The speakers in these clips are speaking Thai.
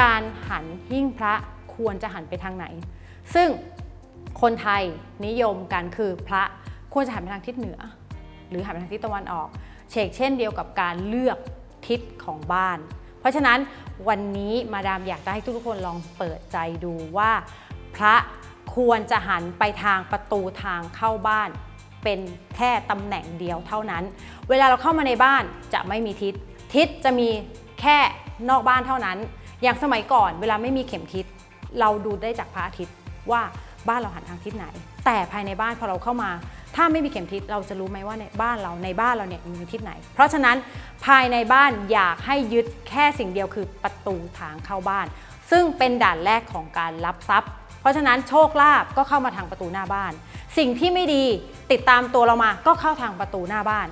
การหันหิ้งพระควรจะหันไปทางไหน ซึ่งคนไทยนิยมกันคือพระควรจะหันไปทางทิศเหนือ หรือหันไปทางทิศตะวันออกเชกเช่นเดียวกับการเลือกทิศของบ้าน เพราะฉะนั้นวันนี้มาดามอยากจะให้ทุกคนลองเปิดใจดูว่า พระควรจะหันไปทางประตูทางเข้าบ้าน เป็นแค่ตำแหน่งเดียวเท่านั้น เวลาเราเข้ามาในบ้านจะไม่มีทิศ ทิศจะมีแค่นอกบ้านเท่านั้น อย่างสมัยก่อนเวลาไม่มีเข็มทิศเราดูได้จากพระอาทิตย์ว่าบ้านเราหันทางทิศไหน แต่ภายในบ้านพอเราเข้ามา ถ้าไม่มีเข็มทิศเราจะรู้ไหมว่าในบ้านเราในบ้านเราเนี่ยมีทิศไหน เพราะฉะนั้นภายในบ้านอยากให้ยึดแค่สิ่งเดียวคือประตูทางเข้าบ้าน ซึ่งเป็นด่านแรกของการรับทรัพย์ เพราะฉะนั้นโชคลาภก็เข้ามาทางประตูหน้าบ้าน สิ่งที่ไม่ดีติดตามตัวเรามาก็เข้าทางประตูหน้าบ้าน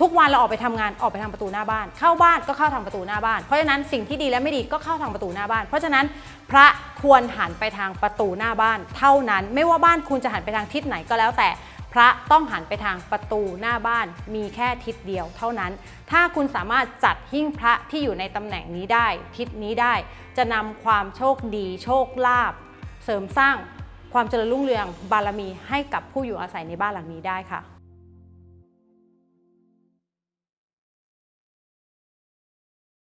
ทุกวันเราออกไปทำงานออกไปทางประตูหน้าบ้าน เข้าบ้านก็เข้าทางประตูหน้าบ้าน เพราะฉะนั้นสิ่งที่ดีและไม่ดีก็เข้าทางประตูหน้าบ้าน เพราะฉะนั้นพระควรหันไปทางประตูหน้าบ้าน เท่านั้นไม่ว่าบ้านคุณจะหันไปทางทิศไหนก็แล้วแต่พระต้องหันไปทางประตูหน้าบ้านมีแค่ทิศเดียวเท่านั้น ถ้าคุณสามารถจัดหิ้งพระที่อยู่ในตำแหน่งนี้ได้ ทิศนี้ได้ จะนำความโชคดี โชคลาภเสริมสร้างความเจริญรุ่งเรืองบารมีให้กับผู้อยู่อาศัยในบ้านหลังนี้ได้ค่ะ